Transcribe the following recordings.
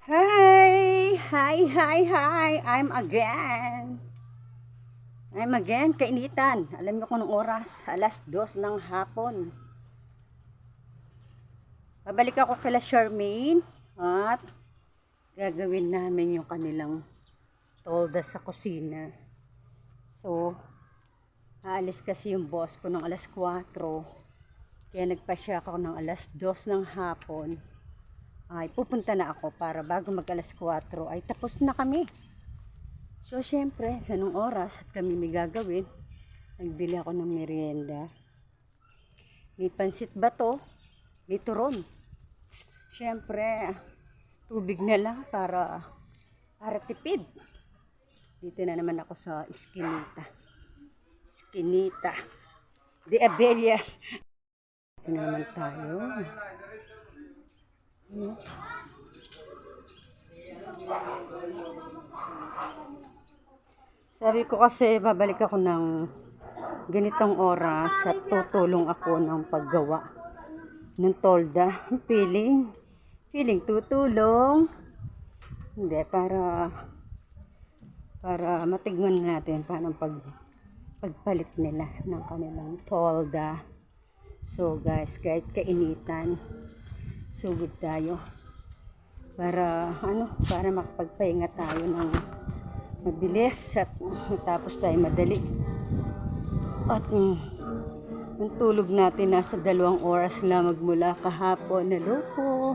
Hi! Hi, hi, hi! I'm again. I'm again, kainitan. Alam niyo kung anong oras? Alas dos ng hapon. Babalik ako kila Charmaine at gagawin namin yung kanilang tolda sa kusina. So, aalis kasi yung boss ko ng alas 4. Kaya nagpasya ako ng alas 2 ng hapon ay pupunta na ako para bago mag alas 4 ay tapos na kami. So, syempre, anong oras at kami may gagawin, nagbili ako ng merienda. May pansit ba to? May turon. Syempre, tubig na lang para, para tipid. Dito na naman ako sa Eskinita. Eskinita. De Abelia. Ito na naman tayo. Sabi ko kasi babalik ako ng ganitong oras at tutulong ako ng paggawa ng tolda. Feeling, feeling tutulong. Hindi, para para matigman natin paano pag pagpalit nila ng kanilang tolda. So guys, kahit kainitan, sugod tayo. Para ano para makapagpahinga tayo ng mabilis at matapos tayo madali. At mm, ang tulog natin nasa dalawang oras na magmula kahapon. Na loko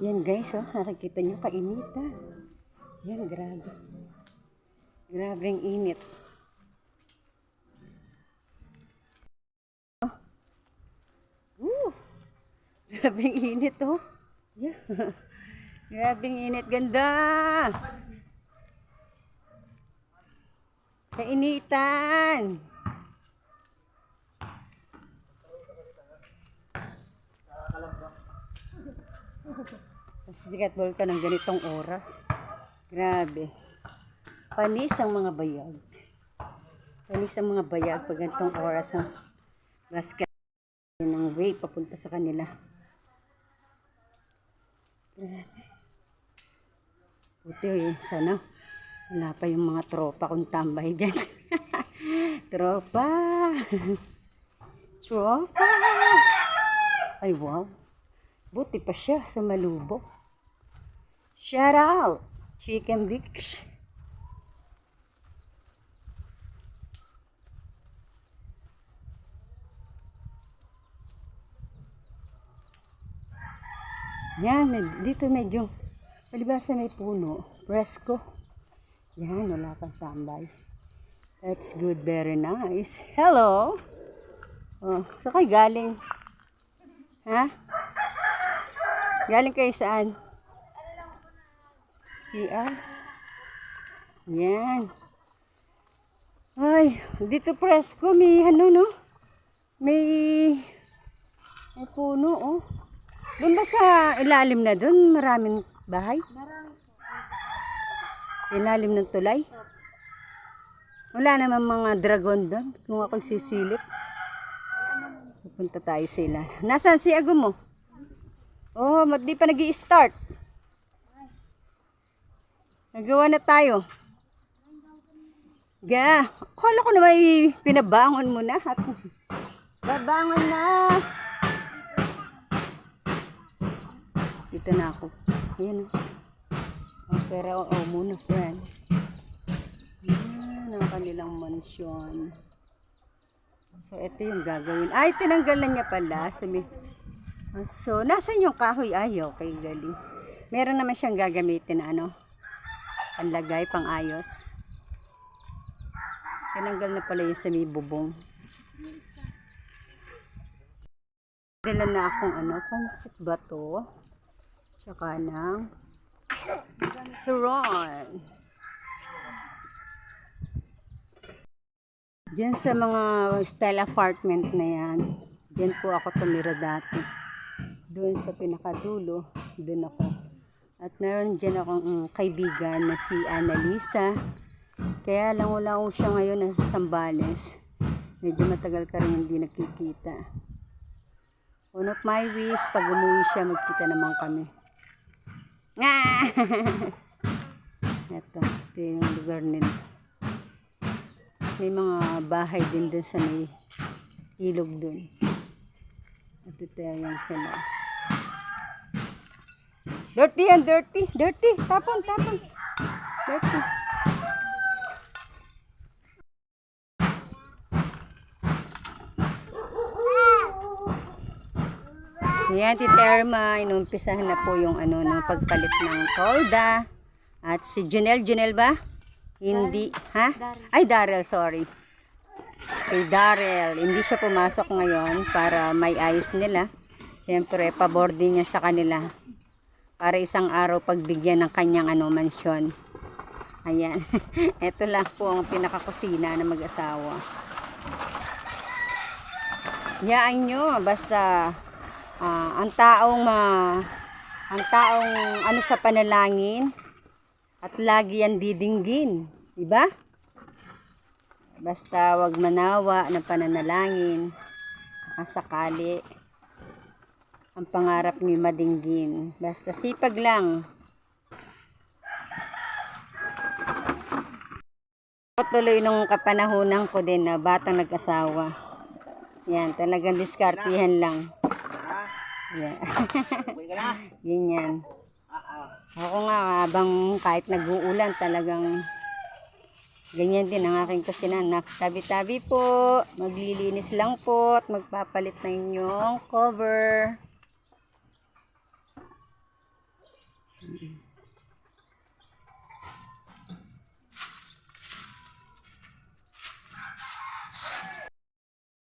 yan guys oh nakikita nyo kainitan. Yan grabe. Grabe ang init Grabe ang init, oh. Yeah. Grabe ang init. Ganda! Kainitan! Sikat ball ka ng ganitong oras. Grabe. Panis ang mga bayag. Panis ang mga bayag pag ganitong oras ang basket ng way papunta sa kanila. Buti eh, sana wala pa yung mga tropa kong tambay dyan. tropa! tropa! Ay wow. Buti pa siya sa malubo. Shout out! Chicken Dicks. Yan, dito medyo, palibasa may puno, presko. Yan, wala kang tambay. That's good, very nice. Hello! Oh, sa kayo galing? Ha? Galing kayo saan? CR? Yan. Ay, dito presko, may ano, no? May, may puno, oh. Doon ba sa ilalim na doon? Maraming bahay? Sa ilalim ng tulay? Wala naman mga dragon doon. Kung ako sisilip. Pupunta tayo sila. Nasaan si Ago mo? Oh, mat di pa nag start Nagawa na tayo. Ga, akala ko na may pinabangon mo na. Babangon na. Dito na ako. Ayan o. Oh, pero oh, muna friend. Ayan ang kanilang mansyon. So, ito yung gagawin. Ay, tinanggal na niya pala. Sabi, Ah, so, nasan yung kahoy? Ay, okay, galing. Meron naman siyang gagamitin ano, panlagay, pang ayos. Tinanggal na pala yung sa bubong. Dala na akong ano, pansit ba to? Tsaka ng turon. Diyan sa mga style apartment na yan, diyan po ako tumira dati. Doon sa pinakadulo, doon ako. At meron dyan akong mm, kaibigan na si Annalisa. Kaya lang wala ko siya ngayon nasa Sambales. Medyo matagal ka rin hindi nakikita. One of my wish, pag umuwi siya, magkita naman kami. Nga! Ito, ito yung lugar nila. May mga bahay din dun sa may ilog dun. At ito yung sila. Dirty yan, dirty. Dirty. Tapon, tapon. Dirty. Yan, Tita Irma, inumpisahan na po yung ano, ng pagpalit ng tolda. At si Junel, Junel ba? Hindi, ha? Ay, Daryl, sorry. Kay Daryl, hindi siya pumasok ngayon para may ayos nila. Siyempre, pabor din niya sa kanila. Para isang araw pagbigyan ng kanyang ano, mansyon. Ayan. Ito lang po ang pinakakusina ng mag-asawa. Yaan nyo, basta ah, ang taong ma ang taong ano sa panalangin at lagi yan didinggin, di ba? Basta wag manawa ng pananalangin sakali ang pangarap niyo madinggin. Basta sipag lang. Tuloy nung kapanahonan ko din na batang nag-asawa. Yan, talagang diskartihan lang. Yeah. Ganyan. Ako nga, habang kahit nag-uulan, talagang ganyan din ang aking kusina. Tabi-tabi po, maglilinis lang po at magpapalit na inyong cover.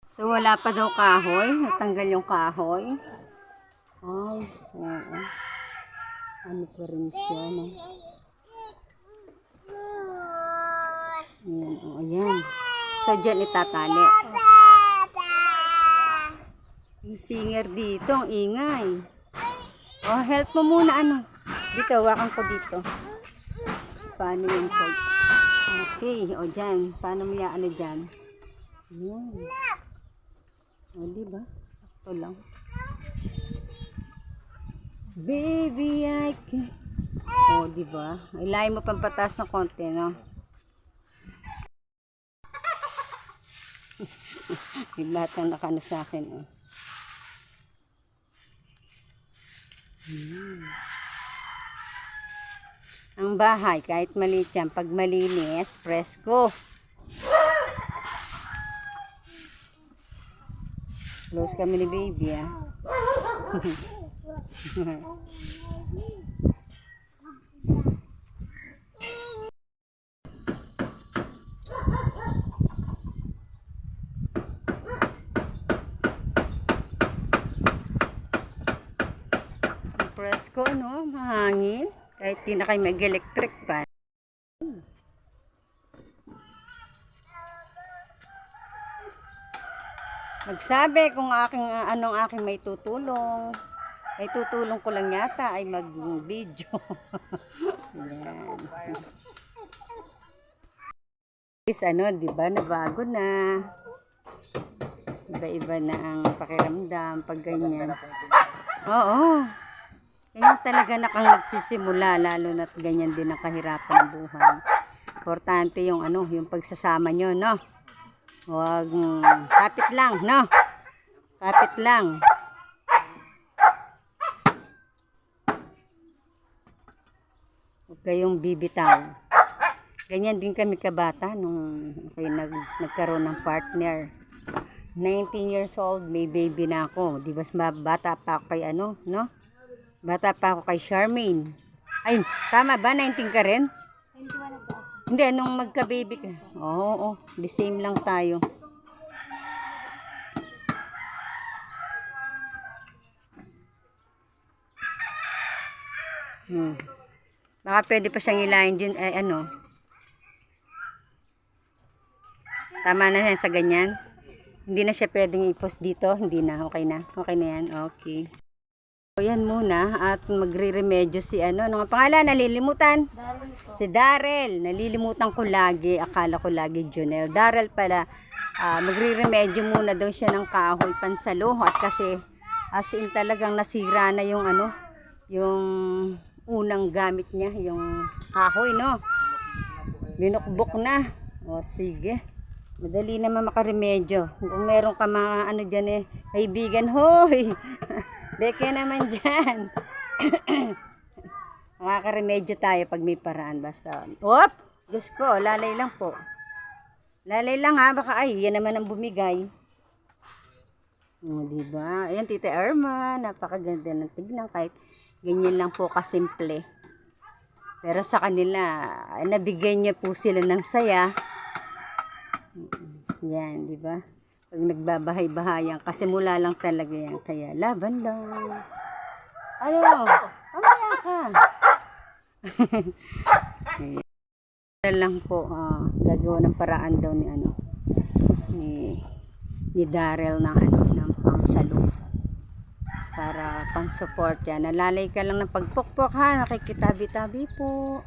So, wala pa daw kahoy. Natanggal yung kahoy. Ay, oo. Ano pa rin siya, no? Ayan, oh, ayan. So, dyan itatali. Yung singer dito, ang ingay. Oh, help mo muna, ano. Dito, wakan ko dito. Paano yung cord? Okay, o dyan. Paano mo yan, ano dyan? Ayan. O, diba? Ito lang. Baby, I can... O, diba? Ilayin mo pang patas ng konti, no? Yung lahat nakano sa akin, oh. Hmm. Ang bahay, kahit maliit yan, pag malinis, presko. Close kami ni baby, ah. Presko, no? Mahangin. Kahit di na kayo mag-electric pa. Magsabi kung aking anong aking may tutulong. May tutulong ko lang yata ay mag-video. Yan. Is ano, 'di ba? Nabago na. Iba-iba na ang pakiramdam pag ganyan. Oo. Ganyan talaga na nagsisimula lalo na't ganyan din ang kahirapan ng buhay. Importante yung ano, yung pagsasama nyo, no? Huwag, mm, kapit lang, no? Kapit lang. Huwag kayong bibitaw. Ganyan din kami kabata nung ako'y nag, nagkaroon ng partner. 19 years old, may baby na ako. Di ba bata pa ako kay ano, no? Bata pa ako kay Charmaine. Ay, tama ba? 19 ka rin? 21 na ako. Hindi, nung magka-baby ka. Oo, oo, the same lang tayo. Hmm. Baka pwede pa siyang ilayin din, eh, ano. Tama na yan sa ganyan. Hindi na siya pwedeng i-post dito. Hindi na, okay na. Okay na yan, okay. So, yan muna at magre-remedyo si ano. Ano nga pangalan? Nalilimutan? Darwin po. Si Darrell, nalilimutan ko lagi, akala ko lagi Junel. Darrell pala, ah, magre-remedyo muna daw siya ng kahoy pansalo at kasi as in talagang nasira na yung ano, yung unang gamit niya, yung kahoy, no? Binukbok na. O, sige. Madali naman makaremedyo. Kung meron ka mga ano dyan eh, kaibigan, hoy! Beke naman dyan. Makakaremedyo tayo pag may paraan basta. Whoop! Diyos ko, lalay lang po. Lalay lang ha, baka ay, yan naman ang bumigay. O, diba? Ayan, Tita Irma, napakaganda ng tignan kahit ganyan lang po kasimple. Pero sa kanila, nabigyan niya po sila ng saya. Yan, di ba? Pag nagbabahay-bahayan, kasi mula lang talaga yan. Kaya, laban lang. Ano? Mamaya ka. Ayan. Lang po, ah, gagawa ng paraan daw ni ano, ni, ni Daryl ng ano, ng pangsalo. Para pang-support yan. Nalalay ka lang ng pagpukpok ha, nakikitabi-tabi po.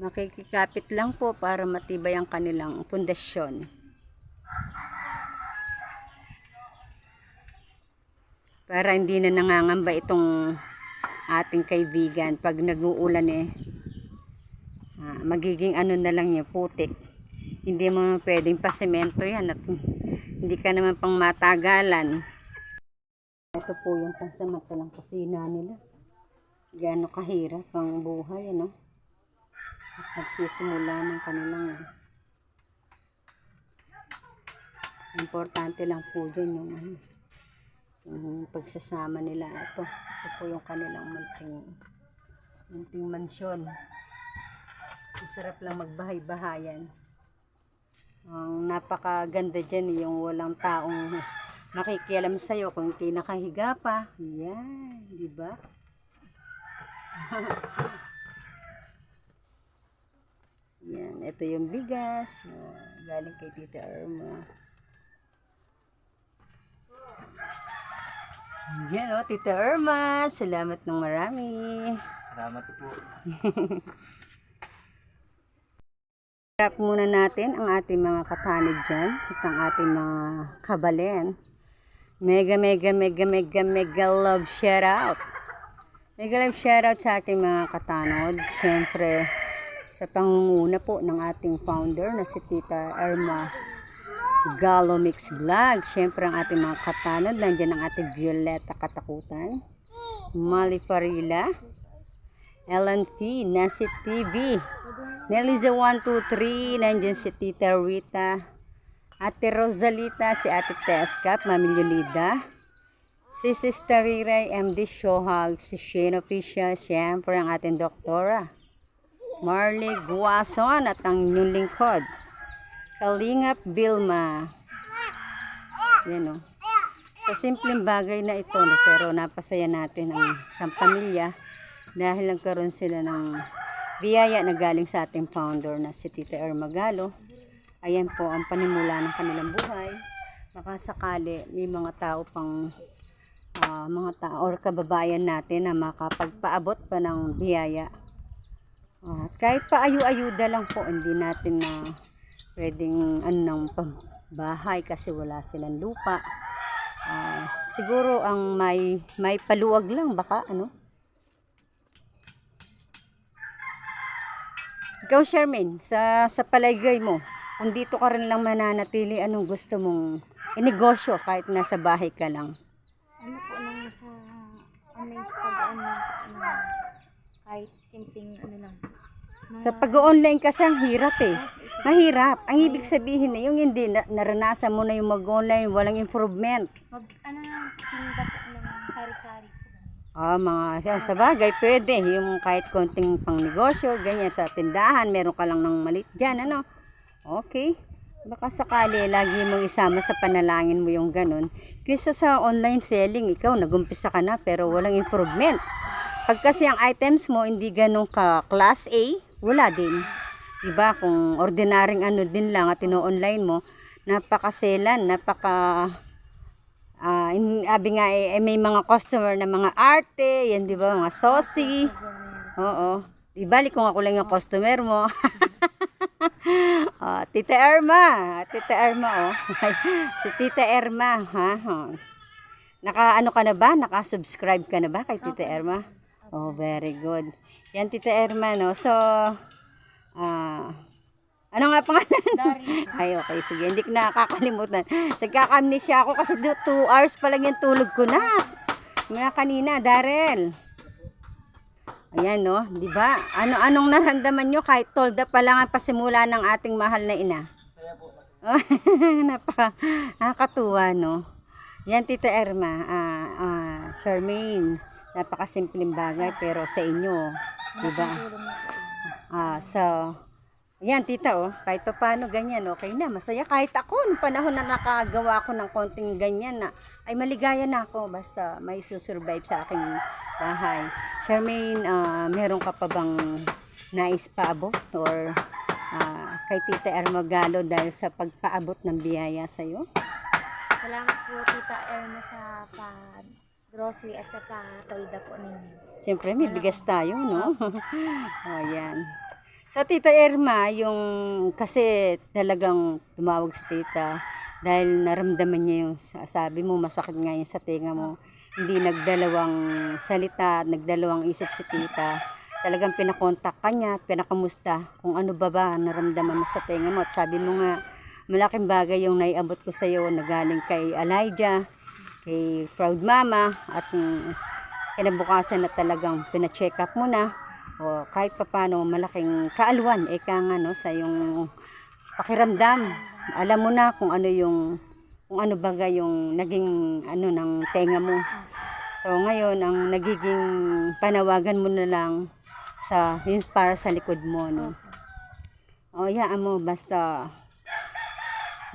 Nakikikapit lang po para matibay ang kanilang pundasyon. Para hindi na nangangamba itong ating kaibigan pag nag-uulan eh. Ah, magiging ano na lang niya, putik. Hindi mo pwedeng pasemento yan at hindi ka naman pang matagalan. Ito po yung pansamantalang kusina nila. Gano'ng kahirap ang buhay, ano? At nagsisimula ng kanilang importante lang po dyan yung ano, yung pagsasama nila ito. Ito po yung kanilang munting munting mansyon. Masarap lang magbahay-bahayan. Ang napakaganda dyan yung walang taong nakikialam sa'yo kung hindi nakahiga pa. Yan, di ba? Yan, ito yung bigas na galing kay Tita Irma. Yan o, Tita Irma. Salamat ng marami. Salamat po. Harap muna natin ang ating mga katanid dyan at ang ating mga kabalen. Mega, mega, mega, mega, mega love shout out. Mega love shout out sa ating mga katanod. Siyempre, sa pangunguna po ng ating founder na si Tita Irma Galo Mix Vlog. Siyempre, ang ating mga katanod. Nandiyan ang ating Violeta Katakutan. Mali Farila. LNT, Nasi TV. Neliza 123, nandiyan si Tita Rita. Ate Rosalita, si Ate Teskap, Mami Yulida. Si Sister Riray, MD Shohag, si Shane Official, siyempre ang ating doktora. Marley Guason at ang inyong lingkod. Kalingap Bilma. Yan o. Sa simpleng bagay na ito, pero napasaya natin ang isang pamilya dahil nagkaroon sila ng biyaya na galing sa ating founder na si Tita Irma Galo. Ayan po ang panimula ng kanilang buhay. Baka may mga tao pang ah, mga tao or kababayan natin na makapagpaabot pa ng biyaya. At kahit pa ayu-ayuda lang po, hindi natin na pwedeng ano ng bahay kasi wala silang lupa. Ah, siguro ang may may paluwag lang baka ano Ikaw, Sherman, sa, sa palagay mo, kung dito ka rin lang mananatili, anong gusto mong inegosyo kahit nasa bahay ka lang? ano po nang sa online pag ano, ano kahit simpleng ano lang. Mga, Sa pag-online kasi ang hirap eh. Mahirap. Ang ibig sabihin na yung hindi na, naranasan mo na yung mag-online, walang improvement. mag, ano lang, tinda po ng sari-sari. Ah, mga sa, sa bagay, pwede. Yung kahit konting pang negosyo, ganyan sa tindahan, meron ka lang ng malit dyan, ano? Okay. Baka sakali, lagi mong isama sa panalangin mo yung ganun. Kaysa sa online selling, ikaw, nagumpisa ka na, pero walang improvement. Pag kasi ang items mo, hindi ganun ka class A, wala din. Diba? Kung ordinaryong ano din lang at ino-online mo, napakaselan, napaka Ah, in, abi nga eh, eh, may mga customer na mga arte, yan 'di ba, mga saucy. Oo. Di bali kung ako lang yung customer mo. Ah, Tita Erma, Tita Erma oh. si Tita Erma, ha? Oh. Naka ano ka na ba? Naka-subscribe ka na ba kay Tita Erma? Oh, very good. Yan, Tita Erma, no? So, ah, ano nga pangalan? Dari. Ay, okay, sige. Hindi ko nakakalimutan. Nagkakamnesia ako kasi 2 hours pa lang yung tulog ko na. Mga kanina, Darrell. Ayan, no? Di ba? Ano, anong naramdaman nyo kahit tolda pa lang ang pasimula ng ating mahal na ina? Napaka, nakakatuwa, no? Yan, Tita Erma. Ah, ah, Charmaine. Napakasimpleng bagay, pero sa inyo, di ba? Po. Ah, so, yan tita oh, kahit pa paano ganyan, okay na, masaya. Kahit ako, nung panahon na nakagawa ko ng konting ganyan na, ay maligaya na ako, basta may susurvive sa aking bahay. Charmaine, ah, meron ka pa bang nais paabot or ah, kay Tita Ermagalo dahil sa pagpaabot ng biyaya sa'yo? Salamat po Tita Erna sa pa grocery at sa pa tolda po ninyo. Siyempre, may bigas tayo, no? o, yan. Sa Tita Irma, yung kasi talagang tumawag si Tita dahil naramdaman niya yung sabi mo, masakit nga yung sa tenga mo. Hindi nagdalawang salita, nagdalawang isip si Tita. Talagang pinakontak ka niya, pinakamusta kung ano ba ba naramdaman mo sa tenga mo. At sabi mo nga, malaking bagay yung naiabot ko sa iyo na galing kay Elijah, kay Proud Mama, at kinabukasan na talagang pina-check up mo na o kahit papano malaking kaalwan eka nga no sa yung pakiramdam. Alam mo na kung ano yung kung ano baga yung naging ano ng tenga mo. So ngayon ang nagiging panawagan mo na lang sa yung para sa likod mo no. O yaan mo basta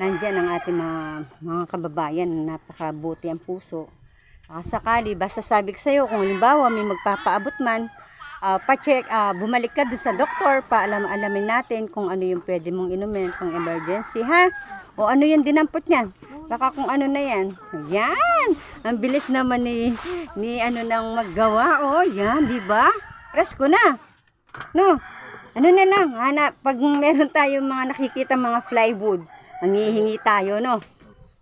nandyan ang ating mga, mga kababayan napakabuti ang puso. Ah, sakali, basta sabi ko sa'yo, kung halimbawa may magpapaabot man, ah, pa-check, ah, bumalik ka doon sa doktor, paalam alamin natin kung ano yung pwede mong inumin, kung emergency, ha? O ano yung dinampot niyan? Baka kung ano na yan. Yan! Ang bilis naman ni, ni ano nang maggawa. O, yan, di ba? Presko na. No? Ano na lang, hanap, pag meron tayong mga nakikita mga plywood, manghihingi tayo, no?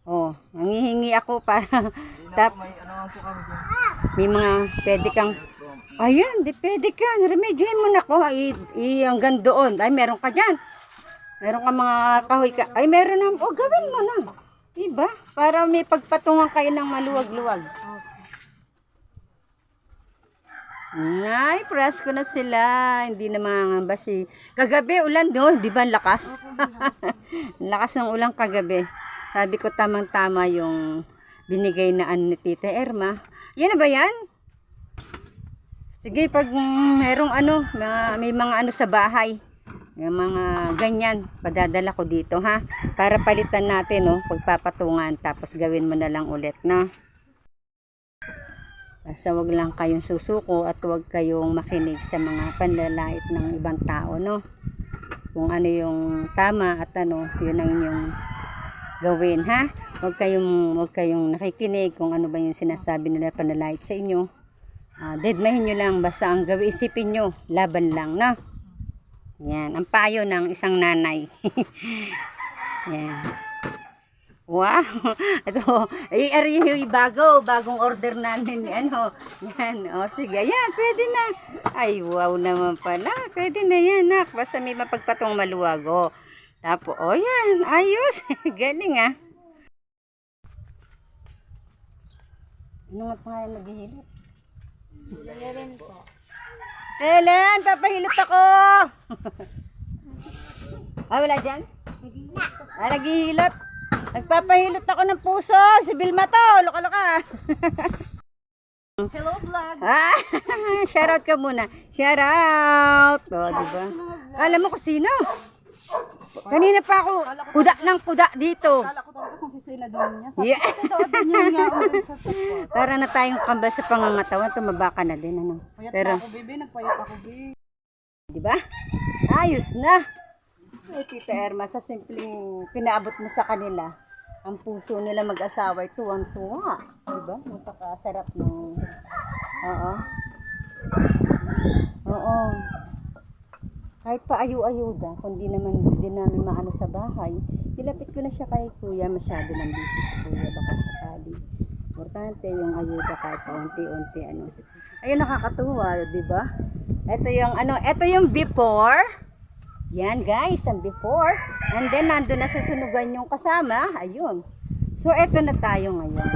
Oh, manghihingi ako para tap, May ano may mga pwede kang Ayan, di pwede ka. Remedyohin mo na ko. I, i, hanggang doon. Ay, meron ka dyan. Meron ka mga kahoy ka. Ay, meron na. O, gawin mo na. Diba? Para may pagpatungan kayo ng maluwag-luwag. Ay, press ko na sila. Hindi na mga si Kagabi, ulan do. Di ba, lakas? Lakas ng ulang kagabi. Sabi ko, tamang-tama yung binigay na ano ni Tita Erma. Yan na ba yan? Sige, pag merong ano, may mga ano sa bahay, yung mga ganyan, padadala ko dito ha. Para palitan natin, no, pagpapatungan, tapos gawin mo na lang ulit, na. Basta wag lang kayong susuko at wag kayong makinig sa mga panlalait ng ibang tao, no. Kung ano yung tama at ano, yun ang inyong gawin, ha. Wag kayong, wag kayong nakikinig kung ano ba yung sinasabi nila panlalait sa inyo. Ah, deadmahin nyo lang, basta ang gawin, isipin nyo, laban lang, na. Yan, ang payo ng isang nanay. Yan. Wow! Ito, ay, ari yung bago, bagong order namin. Ano, yan, o sige, yan, pwede na. Ay, wow naman pala, pwede na yan, nak. Basta may mapagpatong maluwag, o. Tapos, o yan, ayos. Galing, ah. Ano nga pangalan naghihilot? Helen po. Helen, papahilot ako! ah, wala dyan? Ah, naghihilot. Nagpapahilot ako ng puso. Si Vilma to. Loka-loka. Hello vlog. ah, shoutout ka muna. Shoutout. O, oh, diba? Alam mo kung sino? Kanina pa ako, kuda ng kuda dito. Kala ko talaga kung si Sina doon niya. Sa Yeah. doon niya nga ulit sa support. Para na tayong kambal sa pangangatawan, tumaba ka na din. Ano? Payat Pero, na ako, baby. Nagpayat ako, baby. Di ba? Ayos na. So, Tita Erma, sa simpleng pinaabot mo sa kanila, ang puso nila mag-asawa ay tuwang-tuwa. Di ba? Napakasarap ng... Oo. Oo. Kahit pa ayu-ayuda, kung di naman di namin maano sa bahay, nilapit ko na siya kay kuya, masyado ng busy si kuya, baka sakali. Importante yung ayuda kahit pa unti-unti, ano. Ayun, nakakatuwa, di ba? Ito yung, ano, ito yung before. Yan, guys, ang before. And then, nandun na sa sunugan yung kasama. Ayun. So, eto na tayo ngayon.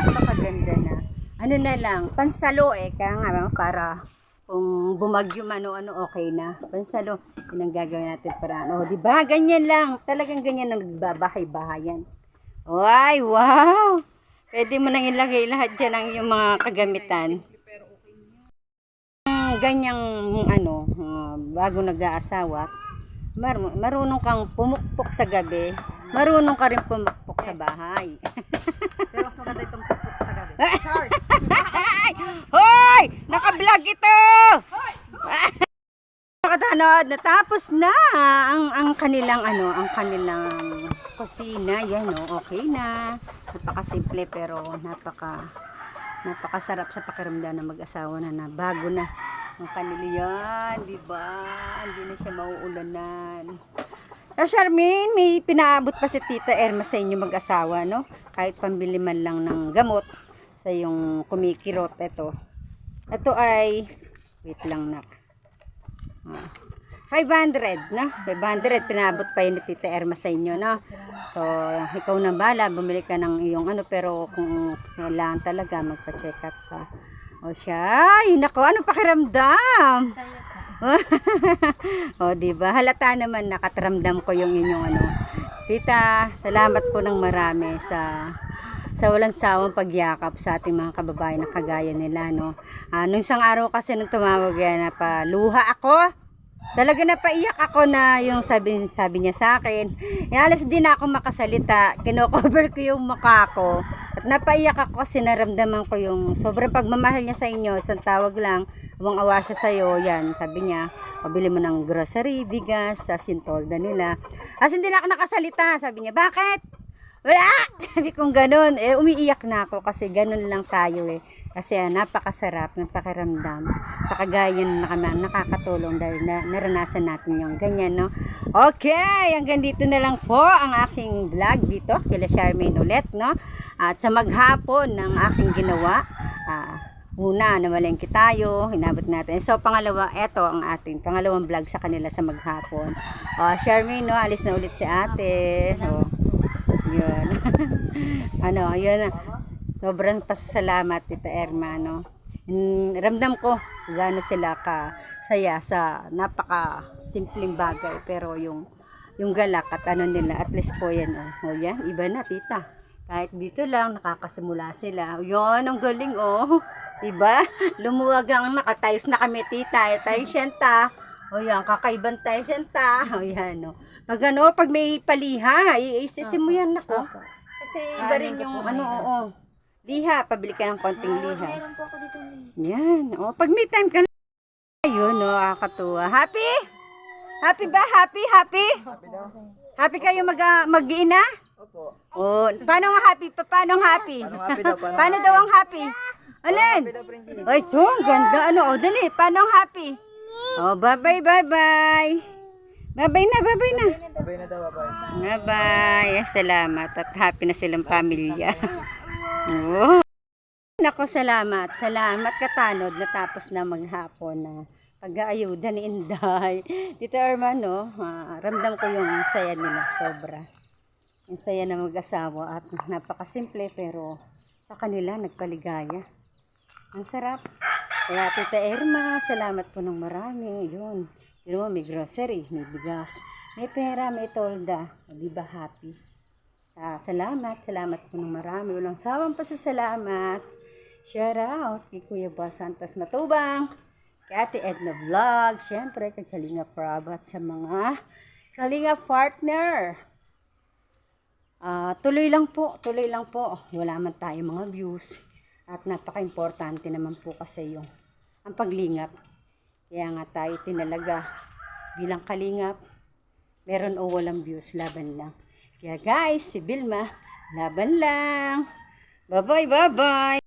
Napakaganda na. Ano na lang, pansalo eh. Kaya nga, para kung bumagyo man o ano, okay na. Pansalo, yun ang gagawin natin para ano. Di ba? Ganyan lang. Talagang ganyan ang nagbabahay-bahayan. Ay, wow! Pwede mo nang ilagay lahat dyan ang yung mga kagamitan. Ang ganyang ano, uh, bago nag-aasawa, mar- marunong kang pumukpok sa gabi, marunong ka rin pumukpok sa bahay. Pero mas maganda itong. Char! Hoy! Naka-vlog ito! Nakatanod, natapos na ang ang kanilang ano, ang kanilang kusina. Yan oh, okay na. Napakasimple pero napaka napakasarap sa pakiramdam ng mag-asawa na na bago na ang kanila yan, di ba? Hindi na siya mauulanan. Ah, Charmaine, may pinaabot pa si Tita Erma sa inyo mag-asawa, no? Kahit pambili man lang ng gamot sa yung kumikirot. Ito. Ito ay, wait lang nak. Ah, 500, na? 500, pinabot pa yun ni Tita Erma sa inyo, no? So, ikaw na bala, bumili ka ng iyong ano, pero kung kailangan talaga, magpa-check up ka. O siya, ay, nako, ano pakiramdam? O, di ba? Halata naman nakatramdam ko yung inyong ano. Tita, salamat po ng marami sa sa walang sawang pagyakap sa ating mga kababayan na kagaya nila, no. Ah, nung isang araw kasi nung tumawag yan na pa, luha ako. Talaga napaiyak ako na yung sabi, sabi niya sa akin. Eh, alas din ako makasalita. Kino-cover ko yung mukha ko. At napaiyak ako kasi naramdaman ko yung sobrang pagmamahal niya sa inyo. Isang tawag lang, Huwag awa siya sa'yo, yan, sabi niya, pabili mo ng grocery, bigas, tas yung tolda nila. As hindi na ako nakasalita, sabi niya, bakit? Wala! Sabi kong ganun, eh, umiiyak na ako kasi ganun lang tayo eh. Kasi ah, napakasarap ng pakiramdam. Sa kagayan na kami nakakatulong dahil na, naranasan natin yung ganyan, no? Okay, hanggang dito na lang po ang aking vlog dito, kila Charmaine ulit, no? At sa maghapon ng aking ginawa, ah, Una, namalengke tayo, hinabot natin. So, pangalawa, eto ang ating pangalawang vlog sa kanila sa maghapon. Uh, Charmaine, no, alis na ulit si ate. Oh, yun. ano, yun. Sobrang pasasalamat, Tita Erma, no. Ramdam ko gaano sila ka saya sa napaka simpleng bagay pero yung yung galak at ano nila at least po yan oh, oh yan iba na tita kahit dito lang nakakasimula sila yon ang galing oh Diba? Lumuwag ang nakatayos na kami, tita. Tayo siyenta. O yan, kakaibang tayo siyenta. O yan, no. Pag ano, pag may paliha, iisisin mo yan, nako. Opo. Kasi iba rin yung ano, oo. Liha, pabili ka ng konting liha. Meron po ako dito. Yan. O, pag may time ka na. Ayun, no, kakatuwa. Happy? Happy ba? Happy? Happy? Happy kayo mag, ah, mag-ina? Opo. Oh, paano nga happy? Pa- Paano nga happy? Paano happy daw? Paano Paano daw ang happy? Alin? Ay, ito, ang ganda. Ano, oh, dali. Paano ang happy? Oh, bye-bye, bye-bye. Bye-bye na, bye-bye na. Sabay na daw, babay. Bye-bye. Salamat at happy na silang pamilya. oh. Nako, salamat. Salamat katanod natapos na maghapon na pag-aayuda ni Inday. Dito Armano, ah, ramdam ko yung saya nila sobra. Yung saya na mag-asawa at napakasimple pero sa kanila nagpaligaya. Ang sarap. Kaya Tita Erma, salamat po ng marami. Yun. Yun mo, may grocery, may bigas, may pera, may tolda. Di ba happy? Ah, salamat, salamat po ng marami. Walang sawang pasasalamat. Shout out kay Kuya Boss Santos Matubang, kay Ate Edna Vlog, syempre kay Kalinga Prab sa mga Kalinga partner. Ah, tuloy lang po, tuloy lang po. Wala man tayo mga views. At napaka-importante naman po kasi yung ang paglingap. Kaya nga tayo tinalaga bilang kalingap. Meron o walang views, laban lang. Kaya guys, si Bilma, laban lang. Bye-bye, bye-bye.